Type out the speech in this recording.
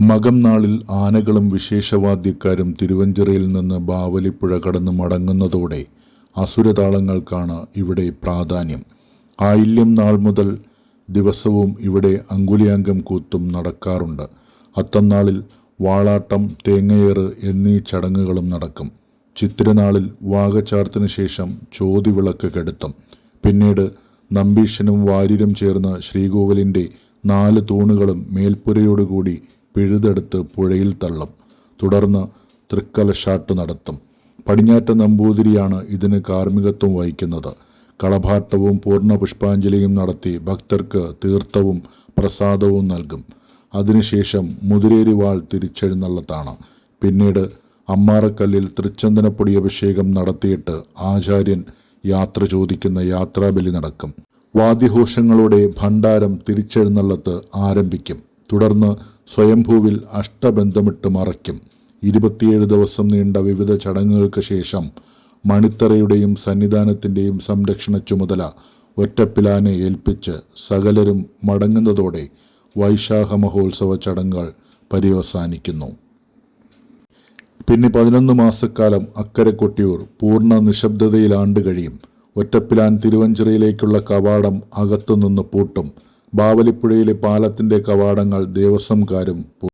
മകം നാളിൽ ആനകളും വിശേഷവാദ്യക്കാരും തിരുവഞ്ചിറയിൽ നിന്ന് ബാവലിപ്പുഴ കടന്ന് മടങ്ങുന്നതോടെ അസുരതാളങ്ങൾക്കാണ് ഇവിടെ പ്രാധാന്യം. ആയില്യം നാൾ മുതൽ ദിവസവും ഇവിടെ അങ്കുലിയാങ്കം കൂത്തും നടക്കാറുണ്ട്. അത്തന്നാളിൽ വാളാട്ടം തേങ്ങയേറ് എന്നീ ചടങ്ങുകളും നടക്കും. ചിത്തിരനാളിൽ വാകച്ചാർത്തിന് ശേഷം ചോതിവിളക്ക് കെടുത്തും. പിന്നീട് നമ്പീഷനും വാര്യരും ചേർന്ന് ശ്രീകോവിലിന്റെ നാല് തൂണുകളും മേൽപ്പുരയോടുകൂടി പിഴുതെടുത്ത് പുഴയിൽ തള്ളും. തുടർന്ന് തൃക്കലശാട്ട് നടത്തും. പടിഞ്ഞാറ്റ നമ്പൂതിരിയാണ് ഇതിന് കാർമ്മികത്വം വഹിക്കുന്നത്. കളഭാട്ടവും പൂർണ പുഷ്പാഞ്ജലിയും നടത്തി ഭക്തർക്ക് തീർത്ഥവും പ്രസാദവും നൽകും. അതിനുശേഷം മുതിരേരി വാൾ തിരിച്ചെഴുന്നള്ളത്താണ്. പിന്നീട് അമ്മാറക്കല്ലിൽ തൃച്ചന്ദനപ്പൊടി അഭിഷേകം നടത്തിയിട്ട് ആചാര്യൻ യാത്ര ചോദിക്കുന്ന യാത്രാബലി നടക്കും. വാദ്യഘോഷങ്ങളോടെ ഭണ്ഡാരം തിരിച്ചെഴുന്നള്ളത്ത് ആരംഭിക്കും. തുടർന്ന് സ്വയംഭൂവിൽ അഷ്ടബന്ധമിട്ട് മറയ്ക്കും. ഇരുപത്തിയേഴ് ദിവസം നീണ്ട വിവിധ ചടങ്ങുകൾക്ക് ശേഷം മണിത്തറയുടെയും സന്നിധാനത്തിന്റെയും സംരക്ഷണ ചുമതല ഒറ്റപ്പിലാനെ ഏൽപ്പിച്ച് സകലരും മടങ്ങുന്നതോടെ വൈശാഖ മഹോത്സവ ചടങ്ങുകൾ പര്യവസാനിക്കുന്നു. പിന്നെ പതിനൊന്ന് മാസക്കാലം അക്കരെ കൊട്ടിയൂർ പൂർണ നിശബ്ദതയിലാണ്ട് കഴിയും. ഒറ്റപ്പിലാൻ തിരുവഞ്ചിറയിലേക്കുള്ള കവാടം അകത്തുനിന്ന് പൂട്ടും. ബാവലിപ്പുഴയിലെ പാലത്തിന്റെ കവാടങ്ങൾ ദേവസ്വംകാരും